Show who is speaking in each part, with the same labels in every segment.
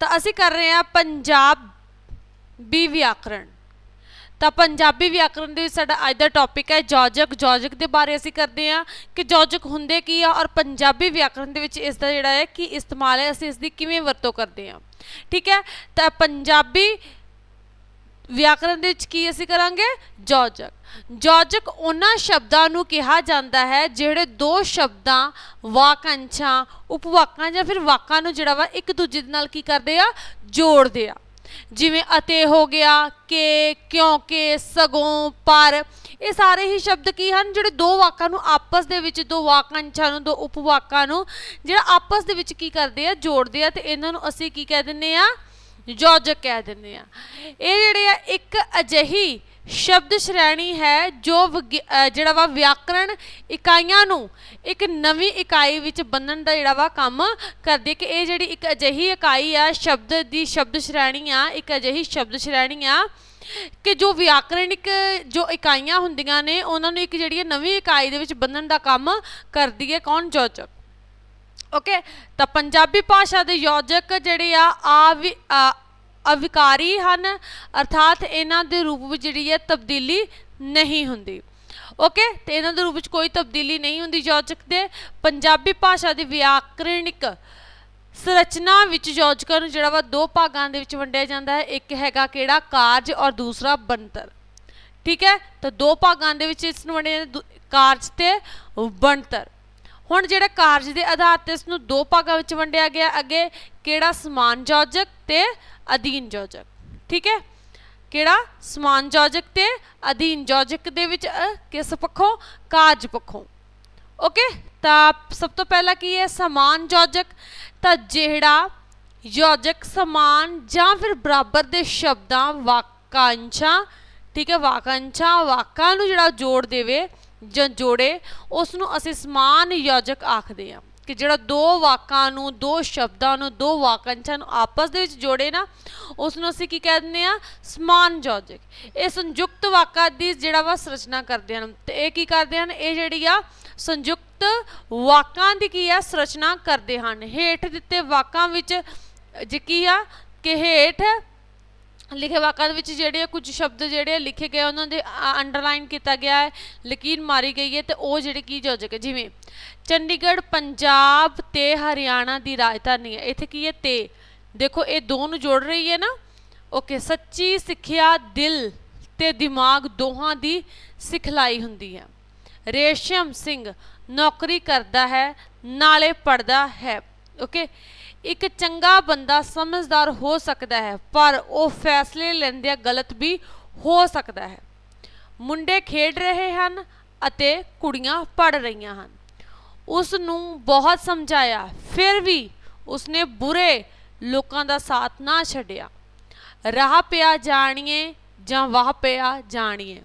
Speaker 1: ਤਾਂ ਅਸੀਂ ਕਰ ਰਹੇ ਹਾਂ ਪੰਜਾਬ ਬੀ ਵਿਆਕਰਣ। ਤਾਂ ਪੰਜਾਬੀ ਵਿਆਕਰਣ ਦੇ ਵਿੱਚ ਸਾਡਾ ਅੱਜ ਦਾ ਟੌਪਿਕ ਹੈ ਜੋਜਕ। ਜੋਜਕ ਦੇ ਬਾਰੇ ਅਸੀਂ ਕਰਦੇ ਹਾਂ ਕਿ ਜੋਜਕ ਹੁੰਦੇ ਕੀ ਆ ਔਰ ਪੰਜਾਬੀ ਵਿਆਕਰਣ ਦੇ ਵਿੱਚ ਇਸ ਦਾ ਜਿਹੜਾ ਹੈ ਕੀ ਇਸਤੇਮਾਲ ਹੈ, ਅਸੀਂ ਇਸ ਦੀ ਕਿਵੇਂ ਵਰਤੋਂ ਕਰਦੇ ਹਾਂ। ਠੀਕ ਹੈ? ਤਾਂ ਪੰਜਾਬੀ ਵਿਆਕਰਣ ਦੇ ਵਿੱਚ ਕੀ ਅਸੀਂ ਕਰਾਂਗੇ? ਜੋਜਕ। ਜੋਜਕ ਉਹਨਾਂ ਸ਼ਬਦਾਂ ਨੂੰ ਕਿਹਾ ਜਾਂਦਾ ਹੈ ਜਿਹੜੇ ਦੋ ਸ਼ਬਦਾਂ, ਵਾਕਾਂਸ਼ਾਂ, ਉਪਵਾਕਾਂ ਜਾਂ ਫਿਰ ਵਾਕਾਂ ਨੂੰ ਜਿਹੜਾ ਵਾ ਇੱਕ ਦੂਜੇ ਦੇ ਨਾਲ ਕੀ ਕਰਦੇ ਆ? ਜੋੜਦੇ ਆ। ਜਿਵੇਂ ਅਤੇ ਹੋ ਗਿਆ, ਕਿ ਕਿਉਂਕਿ ਸਗੋਂ, ਪਰ ਇਹ ਸਾਰੇ ਹੀ ਸ਼ਬਦ ਕੀ ਹਨ? ਜਿਹੜੇ ਦੋ ਵਾਕਾਂ ਨੂੰ ਆਪਸ ਦੇ ਵਿੱਚ, ਦੋ ਵਾਕਾਂਸ਼ਾਂ ਨੂੰ, ਦੋ ਉਪਵਾਕਾਂ ਨੂੰ, ਜਿਹੜਾ ਆਪਸ ਦੇ ਵਿੱਚ ਕੀ ਕਰਦੇ ਆ? ਜੋੜਦੇ ਆ ਤੇ ਇਹਨਾਂ ਨੂੰ ਅਸੀਂ ਕੀ ਕਹਿ ਦਿੰਨੇ ਆ? ਯੋਜਕ ਕਹਿ ਦਿੰਦੇ ਆ। ਇਹ ਜਿਹੜੇ ਆ, ਇੱਕ ਅਜਿਹੀ ਸ਼ਬਦ ਸ਼੍ਰੇਣੀ ਹੈ ਜੋ ਵਿਗ- ਜਿਹੜਾ ਵਾ ਵਿਆਕਰਣ ਇਕਾਈਆਂ ਨੂੰ ਇੱਕ ਨਵੀਂ ਇਕਾਈ ਵਿੱਚ ਬੰਨਣ ਦਾ ਜਿਹੜਾ ਵਾ ਕੰਮ ਕਰਦੀ ਹੈ ਕਿ ਇਹ ਜਿਹੜੀ ਇੱਕ ਅਜਿਹੀ ਇਕਾਈ ਆ, ਸ਼ਬਦ ਦੀ ਸ਼ਬਦ ਸ਼੍ਰੇਣੀ ਆ, ਇੱਕ ਅਜਿਹੀ ਸ਼ਬਦ ਸ਼੍ਰੇਣੀ ਆ ਕਿ ਜੋ ਵਿਆਕਰਣਿਕ ਜੋ ਇਕਾਈਆਂ ਹੁੰਦੀਆਂ ਨੇ, ਉਹਨਾਂ ਨੂੰ ਇੱਕ ਜਿਹੜੀ ਹੈ ਨਵੀਂ ਇਕਾਈ ਦੇ ਵਿੱਚ ਬੰਨਣ ਦਾ ਕੰਮ ਕਰਦੀ ਹੈ। ਕੌਣ? ਯੋਜਕ ਓਕੇ ਤਾਂ ਪੰਜਾਬੀ ਭਾਸ਼ਾ ਦੇ ਯੋਜਕ ਜਿਹੜੇ ਆ ਆਵਿ- ਆ ਅਵਿਕਾਰੀ ਹਨ ਅਰਥਾਤ ਇਹਨਾਂ ਦੇ ਰੂਪ ਵਿੱਚ ਜਿਹੜੀ ਹੈ ਤਬਦੀਲੀ ਨਹੀਂ ਹੁੰਦੀ। ਓਕੇ ਤੇ ਇਹਨਾਂ ਦੇ ਰੂਪ ਵਿੱਚ ਕੋਈ ਤਬਦੀਲੀ ਨਹੀਂ ਹੁੰਦੀ ਯੋਜਕ ਦੇ। ਪੰਜਾਬੀ ਭਾਸ਼ਾ ਦੀ ਵਿਆਕਰਣਿਕ ਸੰਰਚਨਾ ਵਿੱਚ ਯੋਜਕਾਂ ਨੂੰ ਜਿਹੜਾ ਵਾ ਦੋ ਭਾਗਾਂ ਦੇ ਵਿੱਚ ਵੰਡਿਆ ਜਾਂਦਾ ਹੈ ਇੱਕ ਹੈਗਾ ਕਿਹੜਾ? ਕਾਰਜ ਔਰ ਦੂਸਰਾ ਬਣਤਰ। ਠੀਕ ਹੈ ਤਾਂ ਦੋ ਭਾਗਾਂ ਦੇ ਵਿੱਚ ਇਸ ਨੂੰ ਵੰਡਿਆ ਜਾਂਦਾ, ਦੂ- ਕਾਰਜ ਤੇ ਬਣਤਰ। ਹੁਣ ਜਿਹੜਾ ਕਾਰਜ ਦੇ ਆਧਾਰ ਤੇ ਇਸ ਨੂੰ ਦੋ ਭਾਗਾਂ ਵਿੱਚ ਵੰਡਿਆ ਗਿਆ, ਅੱਗੇ ਕਿਹੜਾ ਸਮਾਨ ਯੋਜਕ ਤੇ ਅਧੀਨ ਯੋਜਕ? ਠੀਕ ਹੈ? ਕਿਹੜਾ ਸਮਾਨ ਯੋਜਕ ਤੇ ਅਧੀਨ ਯੋਜਕ ਦੇ ਵਿੱਚ ਕਿਸ ਪੱਖੋਂ? ਕਾਰਜ ਪੱਖੋਂ। ਓਕੇ? ਤਾਂ ਸਭ ਤੋਂ ਪਹਿਲਾਂ ਕੀ ਹੈ? ਸਮਾਨ ਯੋਜਕ। ਤਾਂ ਜਿਹੜਾ ਯੋਜਕ ਸਮਾਨ ਜਾਂ ਫਿਰ ਬਰਾਬਰ ਦੇ ਸ਼ਬਦਾਂ, ਵਾਕਾਂਸ਼ਾਂ, ਠੀਕ ਹੈ? ਵਾਕਾਂਸ਼ਾਂ, ਵਾਕਾਂ ਨੂੰ ਜਿਹੜਾ ਜੋੜ ਦੇਵੇ ਜਾਂ ਜੋੜੇ ਉਸ ਨੂੰ ਅਸੀਂ ਸਮਾਨ ਯੋਜਕ ਆਖਦੇ ਹਾਂ ਕਿ ਜਿਹੜਾ ਦੋ ਵਾਕਾਂ ਨੂੰ, ਦੋ ਸ਼ਬਦਾਂ ਨੂੰ, ਦੋ ਵਾਕਾਂਸ਼ਾਂ ਨੂੰ ਆਪਸ ਦੇ ਵਿੱਚ ਜੋੜੇ ਨਾ ਉਸ ਨੂੰ ਅਸੀਂ ਕੀ ਕਹਿ ਦਿੰਦੇ ਆ ਸਮਾਨ ਯੋਜਕ। ਇਹ ਸੰਯੁਕਤ ਵਾਕਾਂ ਦੀ ਜਿਹੜਾ ਵਾ ਸੰਰਚਨਾ ਕਰਦੇ ਹਨ। ਤੇ ਇਹ ਕੀ ਕਰਦੇ ਹਨ? ਇਹ ਜਿਹੜੀ ਆ ਸੰਯੁਕਤ ਵਾਕਾਂ ਦੀ ਕੀ ਆ? ਸੰਰਚਨਾ ਕਰਦੇ ਹਨ। ਹੇਠ ਦਿੱਤੇ ਵਾਕਾਂ ਵਿੱਚ ਜੇ ਕੀ ਆ? ਕਿ ਹੇਠ ਲਿਖੇ ਵਾਕਾਂ ਦੇ ਵਿੱਚ ਜਿਹੜੇ ਆ ਕੁਝ ਸ਼ਬਦ ਜਿਹੜੇ ਆ ਲਿਖੇ ਗਏ ਉਹਨਾਂ ਦੇ ਅੰਡਰਲਾਈਨ ਕੀਤਾ ਗਿਆ ਹੈ, ਲਕੀਰ ਮਾਰੀ ਗਈ ਹੈ ਤੇ ਉਹ ਜਿਹੜੇ ਕੀ ਯੋਜਕ ਹੈ? ਜਿਵੇਂ, ਚੰਡੀਗੜ੍ਹ, ਪੰਜਾਬ ਤੇ ਹਰਿਆਣਾ ਦੀ ਰਾਜਧਾਨੀ ਹੈ। ਇੱਥੇ ਕੀ ਹੈ? ਤੇ। ਦੇਖੋ, ਇਹ ਦੋ ਨੂੰ ਜੋੜ ਰਹੀ ਹੈ ਨਾ? ਓਕੇ ਸੱਚੀ ਸਿੱਖਿਆ ਦਿਲ ਤੇ ਦਿਮਾਗ ਦੋਹਾਂ ਦੀ ਸਿਖਲਾਈ ਹੁੰਦੀ ਹੈ। ਰੇਸ਼ਮ ਸਿੰਘ ਨੌਕਰੀ ਕਰਦਾ ਹੈ, ਨਾਲੇ ਪੜਦਾ ਹੈ। ਓਕੇ ਇੱਕ ਚੰਗਾ ਬੰਦਾ ਸਮਝਦਾਰ ਹੋ ਸਕਦਾ ਹੈ, ਪਰ ਉਹ ਫੈਸਲੇ ਲੈਂਦਿਆਂ ਗਲਤ ਵੀ ਹੋ ਸਕਦਾ ਹੈ। ਮੁੰਡੇ ਖੇਡ ਰਹੇ ਹਨ ਅਤੇ ਕੁੜੀਆਂ ਪੜ ਰਹੀਆਂ ਹਨ। ਉਸ ਨੂੰ ਬਹੁਤ ਸਮਝਾਇਆ, ਫਿਰ ਵੀ ਉਸਨੇ ਬੁਰੇ ਲੋਕਾਂ ਦਾ ਸਾਥ ਨਾ ਛੱਡਿਆ। ਰਾਹ ਪਿਆ ਜਾਣੀਏ ਜਾਂ ਵਾਹ ਪਿਆ ਜਾਣੀਏ।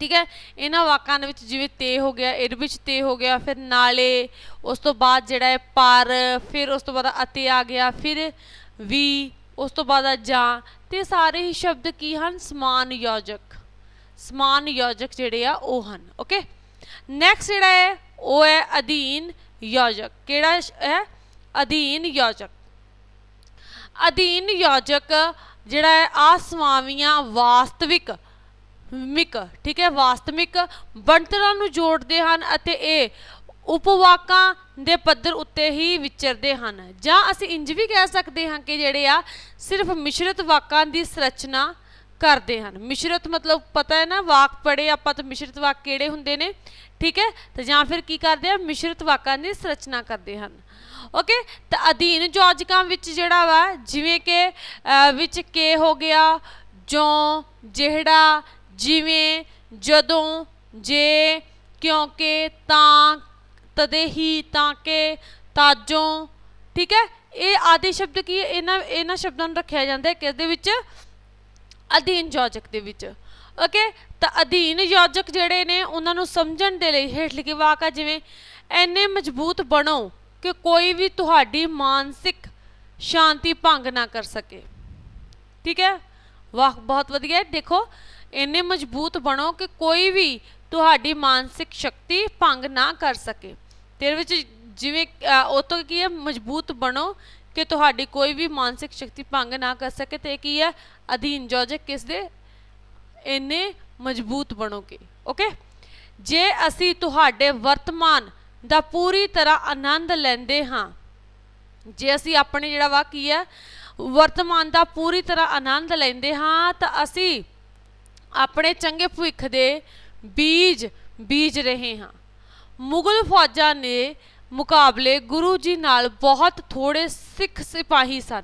Speaker 1: ਠੀਕ ਹੈ? ਇਹਨਾਂ ਵਾਕਾਂ ਦੇ ਵਿੱਚ ਜਿਵੇਂ ਤੇ ਹੋ ਗਿਆ, ਇਹਦੇ ਵਿੱਚ ਤੇ ਹੋ ਗਿਆ, ਫਿਰ ਨਾਲੇ ਉਸ ਤੋਂ ਬਾਅਦ ਜਿਹੜਾ ਹੈ ਪਰ, ਫਿਰ ਉਸ ਤੋਂ ਬਾਅਦ ਅਤੇ ਆ ਗਿਆ, ਫਿਰ ਵੀ, ਉਸ ਤੋਂ ਬਾਅਦ ਜਾਂ, ਤੇ ਸਾਰੇ ਹੀ ਸ਼ਬਦ ਕੀ ਹਨ? ਸਮਾਨ ਯੋਜਕ। ਸਮਾਨ ਯੋਜਕ ਜਿਹੜੇ ਆ, ਉਹ ਹਨ ਓਕੇ ਨੈਕਸਟ ਜਿਹੜਾ ਹੈ, ਉਹ ਹੈ ਅਧੀਨ ਯੋਜਕ। ਕਿਹੜਾ ਹੈ? ਅਧੀਨ ਯੋਜਕ। ਅਧੀਨ ਯੋਜਕ ਜਿਹੜਾ ਹੈ, ਆਸਮਾਵੀਆਂ ਵਾਸਤਵਿਕ ਮਿਕ, ਠੀਕ ਹੈ, ਵਾਸਤਵਿਕ ਬਣਤਰਾਂ ਨੂੰ ਜੋੜਦੇ ਹਨ ਅਤੇ ਇਹ ਉਪਵਾਕਾਂ ਦੇ ਪੱਧਰ ਉੱਤੇ ਹੀ ਵਿਚਰਦੇ ਹਨ। ਜਾਂ ਅਸੀਂ ਇੰਜ ਵੀ ਕਹਿ ਸਕਦੇ ਹਾਂ ਕਿ ਜਿਹੜੇ ਆ ਸਿਰਫ ਮਿਸ਼ਰਤ ਵਾਕਾਂ ਦੀ ਸੰਰਚਨਾ ਕਰਦੇ ਹਨ। ਮਿਸ਼ਰਤ ਮਤਲਬ ਪਤਾ ਹੈ ਨਾ, ਵਾਕ ਪੜੇ ਆਪਾਂ ਤਾਂ ਮਿਸ਼ਰਤ ਵਾਕ ਕਿਹੜੇ ਹੁੰਦੇ ਨੇ, ਠੀਕ ਹੈ? ਤੇ ਜਾਂ ਫਿਰ ਕੀ ਕਰਦੇ ਆ? ਮਿਸ਼ਰਤ ਵਾਕਾਂ ਦੀ ਸੰਰਚਨਾ ਕਰਦੇ ਹਨ। ਓਕੇ, ਤਾਂ ਅਧੀਨ ਯੋਜਕਾਂ ਵਿੱਚ ਜਿਹੜਾ ਵਾ, ਜਿਵੇਂ ਕਿ ਵਿੱਚ ਕੇ ਹੋ ਗਿਆ, ਜੋ, ਜਿਹੜਾ ਜਿਵੇਂ ਜਦੋਂ ਜੇ ਕਿਉਂਕਿ ਤਾਂ ਤਦੇ ਹੀ ਤਾਂ ਕਿ ਤਾਜੋਂ, ਠੀਕ ਹੈ? ਇਹ ਆਦਿ ਸ਼ਬਦ ਕੀ ਇਹਨਾਂ ਇਹਨਾਂ ਸ਼ਬਦਾਂ ਨੂੰ ਰੱਖਿਆ ਜਾਂਦਾ ਹੈ ਕਿਸ ਦੇ ਵਿੱਚ ਅਧੀਨ ਯੋਜਕ ਦੇ ਵਿੱਚ। ਓਕੇ ਤਾਂ ਅਧੀਨ ਯੋਜਕ ਜਿਹੜੇ ਨੇ, ਉਹਨਾਂ ਨੂੰ ਸਮਝਣ ਦੇ ਲਈ ਹੇਠ ਲਿਖੇ ਵਾਕ ਆ ਜਿਵੇਂ ਐਨੇ ਮਜ਼ਬੂਤ ਬਣੋ ਕਿ ਕੋਈ ਵੀ ਤੁਹਾਡੀ ਮਾਨਸਿਕ ਸ਼ਾਂਤੀ ਭੰਗ ਨਾ ਕਰ ਸਕੇ। ਠੀਕ ਹੈ? ਵਾਹ ਬਹੁਤ ਵਧੀਆ ਦੇਖੋ ਇੰਨੇ ਮਜ਼ਬੂਤ ਬਣੋ ਕਿ ਕੋਈ ਵੀ ਤੁਹਾਡੀ ਮਾਨਸਿਕ ਸ਼ਕਤੀ ਭੰਗ ਨਾ ਕਰ ਸਕੇ। ਤੇਰੇ ਵਿੱਚ ਜਿਵੇਂ ਅਹ, ਉਹ ਤੋਂ ਕੀ ਹੈ? ਮਜ਼ਬੂਤ ਬਣੋ ਕਿ ਤੁਹਾਡੀ ਕੋਈ ਵੀ ਮਾਨਸਿਕ ਸ਼ਕਤੀ ਭੰਗ ਨਾ ਕਰ ਸਕੇ। ਤੇ ਕੀ ਹੈ? ਅਧੀਨ ਯੋਜਕ ਕਿਸ ਦੇ ਇੰਨੇ ਮਜ਼ਬੂਤ ਬਣੋਗੇ। ਓਕੇ? ਜੇ ਅਸੀਂ ਤੁਹਾਡੇ ਵਰਤਮਾਨ ਦਾ ਪੂਰੀ ਤਰ੍ਹਾਂ ਆਨੰਦ ਲੈਂਦੇ ਹਾਂ ਜੇ ਅਸੀਂ ਆਪਣੇ ਜਿਹੜਾ ਵਾ ਕੀ ਹੈ? ਵਰਤਮਾਨ ਦਾ ਪੂਰੀ ਤਰ੍ਹਾਂ ਆਨੰਦ ਲੈਂਦੇ ਹਾਂ ਤਾਂ ਅਸੀਂ ਆਪਣੇ ਚੰਗੇ ਭਵਿੱਖ ਦੇ ਬੀਜ ਬੀਜ ਰਹੇ ਹਾਂ। ਮੁਗਲ ਫੌਜਾਂ ਨੇ ਮੁਕਾਬਲੇ ਗੁਰੂ ਜੀ ਨਾਲ ਬਹੁਤ ਥੋੜੇ ਸਿੱਖ ਸਿਪਾਹੀ ਸਨ।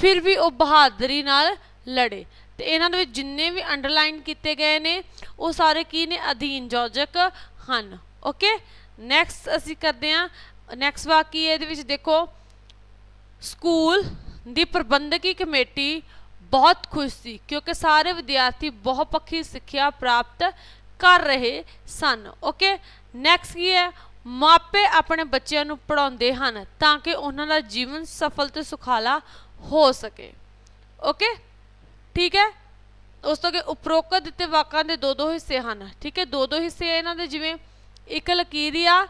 Speaker 1: ਫਿਰ ਵੀ ਉਹ ਬਹਾਦਰੀ ਨਾਲ ਲੜੇ ਤੇ ਇਹਨਾਂ ਦੇ ਵਿੱਚ ਜਿੰਨੇ ਵੀ ਅੰਡਰਲਾਈਨ ਕੀਤੇ ਗਏ ਨੇ, ਉਹ ਸਾਰੇ ਕੀ ਨੇ? ਅਧੀਨ ਯੋਜਕ ਹਨ। ਓਕੇ ਨੈਕਸਟ ਅਸੀਂ ਕਰਦੇ ਹਾਂ। ਨੈਕਸਟ ਵਾਕੀ ਇਹਦੇ ਵਿੱਚ ਦੇਖੋ। ਸਕੂਲ ਦੀ ਪ੍ਰਬੰਧਕੀ ਕਮੇਟੀ ਬਹੁਤ ਖੁਸ਼ ਸੀ, ਕਿਉਂਕਿ ਸਾਰੇ ਵਿਦਿਆਰਥੀ ਬਹੁਪੱਖੀ ਸਿੱਖਿਆ ਪ੍ਰਾਪਤ ਕਰ ਰਹੇ ਸਨ ਓਕੇ ਨੈਕਸਟ ਕੀ ਹੈ? ਮਾਪੇ ਆਪਣੇ ਬੱਚਿਆਂ ਨੂੰ ਪੜਾਉਂਦੇ ਹਨ ਤਾਂ ਕਿ ਉਹਨਾਂ ਦਾ ਜੀਵਨ ਸਫਲ ਤੇ ਸੁਖਾਲਾ ਹੋ ਸਕੇ ਓਕੇ ਠੀਕ ਹੈ? ਉਸ ਤੋਂ ਅੱਗੇ ਉਪਰੋਕਤ ਦਿੱਤੇ ਵਾਕਾਂ ਦੇ ਦੋ ਦੋ ਹਿੱਸੇ ਹਨ, ਠੀਕ ਹੈ? ਦੋ ਦੋ ਹਿੱਸੇ ਇਹਨਾਂ ਦੇ, ਜਿਵੇਂ ਇੱਕ ਲਕੀਰੀਆ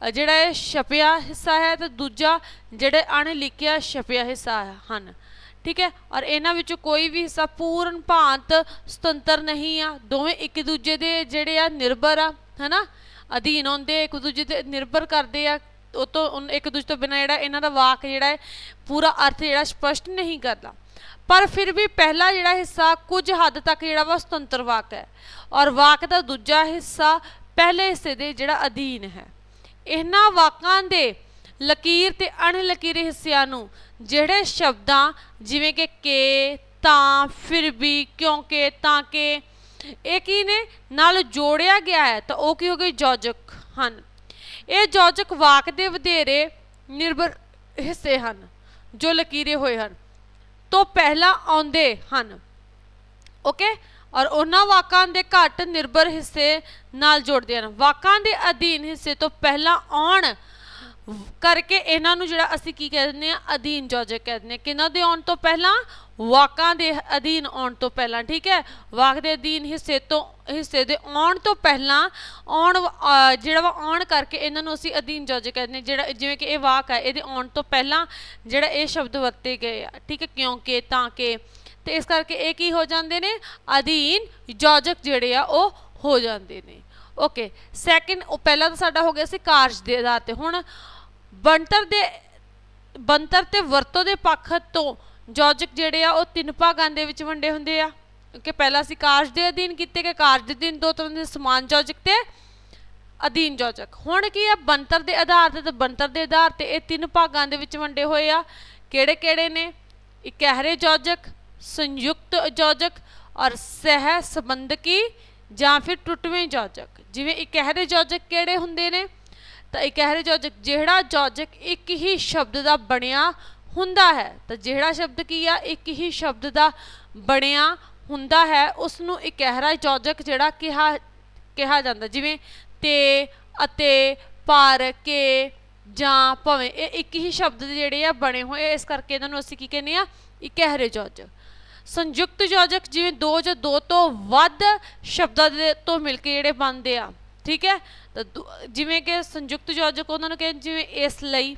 Speaker 1: ਜਿਹੜਾ ਇਹ ਛਪਿਆ ਹਿੱਸਾ ਹੈ ਤੇ ਦੂਜਾ ਜਿਹੜੇ ਅਣਲਿਖਿਆ ਛਪਿਆ ਹਿੱਸਾ ਹਨ। ਠੀਕ ਹੈ? ਔਰ ਇਹਨਾਂ ਵਿੱਚੋਂ ਕੋਈ ਵੀ ਹਿੱਸਾ ਪੂਰਨ, ਭਾਂਤ, ਸੁਤੰਤਰ ਨਹੀਂ ਆ। ਦੋਵੇਂ ਇੱਕ ਦੂਜੇ ਦੇ ਜਿਹੜੇ ਆ ਨਿਰਭਰ ਆ, ਹਨਾ? ਅਧੀਨ ਹੁੰਦੇ ਇੱਕ ਦੂਜੇ ਤੇ ਨਿਰਭਰ ਕਰਦੇ ਆ। ਉਹ ਤੋਂ ਇੱਕ ਦੂਜੇ ਤੋਂ ਬਿਨਾਂ ਜਿਹੜਾ ਇਹਨਾਂ ਦਾ ਵਾਕ ਜਿਹੜਾ ਹੈ, ਪੂਰਾ ਅਰਥ ਜਿਹੜਾ ਸਪਸ਼ਟ ਨਹੀਂ ਕਰਦਾ। ਪਰ ਫਿਰ ਵੀ ਪਹਿਲਾ ਜਿਹੜਾ ਹਿੱਸਾ ਕੁਝ ਹੱਦ ਤੱਕ ਜਿਹੜਾ ਵਾ ਸੁਤੰਤਰ ਵਾਕ ਹੈ। ਔਰ ਵਾਕ ਦਾ ਦੂਜਾ ਹਿੱਸਾ ਪਹਿਲੇ ਹਿੱਸੇ ਦੇ ਜਿਹੜਾ ਅਧੀਨ ਹੈ। ਇਹਨਾਂ ਵਾਕਾਂ ਦੇ ਲਕੀਰ ਤੇ ਅਣਲਕੀਰੇ ਹਿੱਸਿਆਂ ਨੂੰ ਜਿਹੜੇ ਸ਼ਬਦਾਂ ਜਿਵੇਂ ਕਿ ਕੇ, ਤਾਂ, ਫਿਰ ਵੀ ਕਿਉਂਕਿ ਤਾਂ ਕਿ, ਇਹ ਕੀ ਨੇ? ਨਾਲ ਜੋੜਿਆ ਗਿਆ ਹੈ, ਤਾਂ ਉਹ ਕੀ ਹੋ ਗਏ ਯੋਜਕ ਹਨ। ਇਹ ਯੋਜਕ ਵਾਕ ਦੇ ਵਧੇਰੇ ਨਿਰਭਰ ਹਿੱਸੇ ਹਨ, ਜੋ ਲਕੀਰੇ ਹੋਏ ਹਨ। ਤੋਂ ਪਹਿਲਾਂ ਆਉਂਦੇ ਹਨ। ਓਕੇ? ਔਰ ਉਹਨਾਂ ਵਾਕਾਂ ਦੇ ਘੱਟ ਨਿਰਭਰ ਹਿੱਸੇ ਨਾਲ ਜੋੜਦੇ ਹਨ। ਵਾਕਾਂ ਦੇ ਅਧੀਨ ਹਿੱਸੇ ਤੋਂ ਪਹਿਲਾਂ ਆਉਣ ਕਰਕੇ ਇਹਨਾਂ ਨੂੰ ਜਿਹੜਾ ਅਸੀਂ ਕੀ ਕਹਿ ਦਿੰਦੇ ਆ ਅਧੀਨ ਯੋਜਕ ਕਹਿ ਦਿੰਦੇ ਆ ਕਿਹਨਾਂ ਦੇ ਆਉਣ ਤੋਂ ਪਹਿਲਾਂ? ਵਾਕਾਂ ਦੇ ਅਧੀਨ ਆਉਣ ਤੋਂ ਪਹਿਲਾਂ, ਠੀਕ ਹੈ? ਵਾਕ ਦੇ ਅਧੀਨ ਹਿੱਸੇ ਤੋਂ, ਹਿੱਸੇ ਦੇ ਆਉਣ ਤੋਂ ਪਹਿਲਾਂ, ਆਉਣ ਵ- ਜਿਹੜਾ ਵਾ ਆਉਣ ਕਰਕੇ ਇਹਨਾਂ ਨੂੰ ਅਸੀਂ ਅਧੀਨ ਯੋਜਕ ਕਹਿੰਦੇ ਹਾਂ। ਜਿਹੜਾ ਜਿਵੇਂ ਕਿ ਇਹ ਵਾਕ ਹੈ, ਇਹਦੇ ਆਉਣ ਤੋਂ ਪਹਿਲਾਂ ਜਿਹੜਾ ਇਹ ਸ਼ਬਦ ਵਰਤੇ ਗਏ ਆ, ਠੀਕ ਹੈ? ਕਿਉਂਕਿ ਤਾਂ ਕਿ, ਤੇ ਇਸ ਕਰਕੇ ਇਹ ਕੀ ਹੋ ਜਾਂਦੇ ਨੇ? ਅਧੀਨ ਯੋਜਕ ਜਿਹੜੇ ਆ, ਉਹ ਹੋ ਜਾਂਦੇ ਨੇ। ਓਕੇ ਸੈਕਿੰਡ ਉਹ ਪਹਿਲਾ ਤਾਂ ਸਾਡਾ ਹੋ ਗਿਆ ਸੀ ਕਾਰਜ ਦੇ ਆਧਾਰ ਤੇ, ਹੁਣ ਬਣਤਰ ਦੇ, ਬਣਤਰ ਤੇ ਵਰਤੋਂ ਦੇ ਪੱਖ ਤੋਂ ਯੋਜਕ ਜਿਹੜੇ ਆ, ਉਹ ਤਿੰਨ ਭਾਗਾਂ ਦੇ ਵਿੱਚ ਵੰਡੇ ਹੁੰਦੇ ਆ। ਕਿ ਪਹਿਲਾ ਸੀ ਕਾਰਜ ਦੇ ਅਧੀਨ ਕੀਤੇ ਗਏ, ਕਾਰਜ ਦੇ ਅਧੀਨ ਦੋ ਤਰ੍ਹਾਂ ਦੇ ਸਮਾਨ ਯੋਜਕ ਤੇ ਅਧੀਨ ਯੋਜਕ। ਹੁਣ ਕੀ ਆ, ਬਣਤਰ ਦੇ ਆਧਾਰ ਤੇ ਤੇ ਬਣਤਰ ਦੇ ਆਧਾਰ ਤੇ ਇਹ ਤਿੰਨ ਭਾਗਾਂ ਦੇ ਵਿੱਚ ਵੰਡੇ ਹੋਏ ਆ। ਕਿਹੜੇ ਕਿਹੜੇ ਨੇ? ਇਕਹਿਰੇ ਯੋਜਕ, ਸੰਯੁਕਤ ਯੋਜਕ ਔਰ ਸਹਿ ਸੰਬੰਧਕੀ ਜਾਂ ਫਿਰ ਟੁੱਟਵੇਂ ਯੋਜਕ। ਜਿਵੇਂ ਇਕਹਿਰੇ ਯੋਜਕ ਕਿਹੜੇ ਹੁੰਦੇ ਨੇ? ਤਾਂ ਇਕਹਿਰੇ ਯੋਜਕ ਜਿਹੜਾ ਯੋਜਕ ਇੱਕ ਹੀ ਸ਼ਬਦ ਦਾ ਬਣਿਆ ਹੁੰਦਾ ਹੈ, ਤਾਂ ਜਿਹੜਾ ਸ਼ਬਦ ਕੀ ਆ? ਇੱਕ ਹੀ ਸ਼ਬਦ ਦਾ ਬਣਿਆ ਹੁੰਦਾ ਹੈ ਉਸ ਨੂੰ ਇਕਹਿਰਾ ਯੋਜਕ ਜਿਹੜਾ ਕਿਹਾ ਕਿਹਾ ਜਾਂਦਾ, ਜਿਵੇਂ ਤੇ ਅਤੇ ਪਰ, ਕੇ ਜਾਂ ਭਵੇਂ, ਇਹ ਇੱਕ ਹੀ ਸ਼ਬਦ ਦੇ ਜਿਹੜੇ ਆ ਬਣੇ ਹੋਏ, ਇਸ ਕਰਕੇ ਇਹਨਾਂ ਨੂੰ ਅਸੀਂ ਕੀ ਕਹਿੰਦੇ ਆ? ਇਕਹਿਰੇ ਯੋਜਕ ਸੰਯੁਕਤ ਯੋਜਕ ਜਿਵੇਂ ਦੋ ਜਾਂ ਦੋ ਤੋਂ ਵੱਧ ਸ਼ਬਦਾਂ ਦੇ ਤੋਂ ਮਿਲ ਕੇ ਜਿਹੜੇ ਬਣਦੇ ਆ ਠੀਕ ਹੈ? ਤਾਂ ਜਿਵੇਂ ਕਿ ਸੰਯੁਕਤ ਯੋਜਕ ਉਹਨਾਂ ਨੂੰ ਕਹਿੰਦੇ ਜਿਵੇਂ ਇਸ ਲਈ।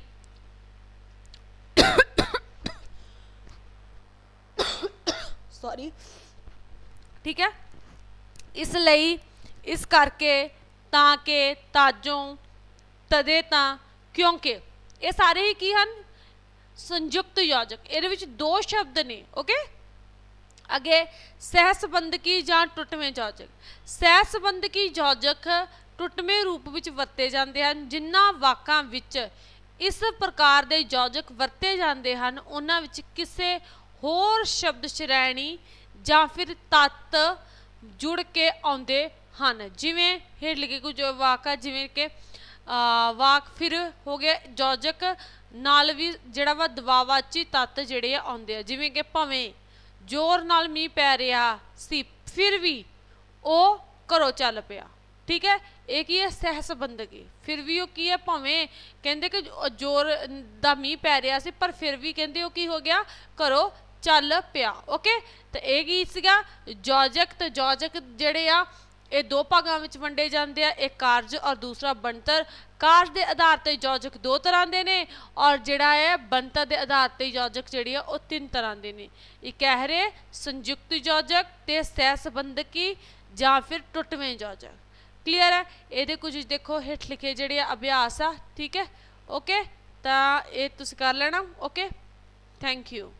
Speaker 1: ਸੌਰੀ ਠੀਕ ਹੈ? ਇਸ ਲਈ ਇਸ ਕਰਕੇ ਤਾਂ ਕਿ ਤਾਜੋਂ ਤਦੇ ਤਾਂ ਕਿਉਂਕਿ ਇਹ ਸਾਰੇ ਹੀ ਕੀ ਹਨ? ਸੰਯੁਕਤ ਯੋਜਕ। ਇਹਦੇ ਵਿੱਚ ਦੋ ਸ਼ਬਦ ਨੇ ਓਕੇ ਅੱਗੇ ਸਹਿ ਸੰਬੰਧਕੀ ਜਾਂ ਟੁੱਟਵੇਂ ਯੋਜਕ ਸਹਿ ਸੰਬੰਧਕੀ ਯੋਜਕ ਟੁੱਟਵੇਂ ਰੂਪ ਵਿੱਚ ਵਰਤੇ ਜਾਂਦੇ ਹਨ, ਜਿਨ੍ਹਾਂ ਵਾਕਾਂ ਵਿੱਚ ਇਸ ਪ੍ਰਕਾਰ ਦੇ ਯੋਜਕ ਵਰਤੇ ਜਾਂਦੇ ਹਨ? ਉਹਨਾਂ ਵਿੱਚ ਕਿਸੇ ਹੋਰ ਸ਼ਬਦ ਸ਼੍ਰੇਣੀ ਜਾਂ ਫਿਰ ਤੱਤ ਜੁੜ ਕੇ ਆਉਂਦੇ ਹਨ। ਜਿਵੇਂ ਹੇਠ ਲਿਖੇ ਕੁਝ ਵਾਕ ਆ, ਜਿਵੇਂ ਕਿ ਵਾਕ ਫਿਰ ਹੋ ਗਿਆ ਯੋਜਕ ਨਾਲ ਵੀ ਜਿਹੜਾ ਵਾ ਦਬਾਵਾਚੀ ਤੱਤ ਜਿਹੜੇ ਆਉਂਦੇ ਆ। ਜਿਵੇਂ ਕਿ ਭਵੇਂ ਜ਼ੋਰ ਨਾਲ ਮੀਂਹ ਪੈ ਰਿਹਾ ਸੀ, ਫਿਰ ਵੀ ਉਹ ਘਰੋਂ ਚੱਲ ਪਿਆ। ਠੀਕ ਹੈ? ਇਹ ਕੀ ਹੈ? ਸਹਿ ਸੰਬੰਧਕੀ ਫਿਰ ਵੀ ਉਹ ਕੀ ਹੈ? ਭਾਵੇਂ ਕਹਿੰਦੇ ਕਿ ਜ਼ੋਰ ਦਾ ਮੀਂਹ ਪੈ ਰਿਹਾ ਸੀ, ਪਰ ਫਿਰ ਵੀ ਕਹਿੰਦੇ ਉਹ ਕੀ ਹੋ ਗਿਆ? ਘਰੋਂ ਚੱਲ ਪਿਆ। ਓਕੇ ਤੇ ਇਹ ਕੀ ਸੀਗਾ? ਜੋਜਕ ਤੇ ਜੋਜਕ ਜਿਹੜੇ ਆ ਇਹ ਦੋ ਭਾਗਾਂ ਵਿੱਚ ਵੰਡੇ ਜਾਂਦੇ ਆ, ਇੱਕ ਕਾਰਜ ਔਰ ਦੂਸਰਾ ਬਣਤਰ। ਕਾਰਜ ਦੇ ਆਧਾਰ ਤੇ ਯੋਜਕ ਦੋ ਤਰ੍ਹਾਂ ਦੇ ਨੇ ਔਰ ਜਿਹੜਾ ਹੈ ਬਣਤਰ ਦੇ ਆਧਾਰ ਤੇ ਯੋਜਕ ਜਿਹੜੀ ਆ, ਉਹ ਤਿੰਨ ਤਰ੍ਹਾਂ ਦੇ ਨੇ। ਇਹ ਕਹਿ ਰਹੇ ਸੰਯੁਕਤ ਯੋਜਕ ਤੇ ਸਹਿ ਸੰਬੰਧਕੀ ਜਾਂ ਫਿਰ ਟੁੱਟਵੇਂ ਯੋਜਕ। ਕਲੀਅਰ ਹੈ? ਇਹਦੇ ਕੁਝ ਦੇਖੋ, ਹੇਠ ਲਿਖੇ ਜਿਹੜੇ ਆ, ਅਭਿਆਸ ਆ, ਠੀਕ ਹੈ? ਓਕੇ ਤਾਂ ਇਹ ਤੁਸੀਂ ਕਰ ਲੈਣਾ ਓਕੇ ਥੈਂਕ ਯੂ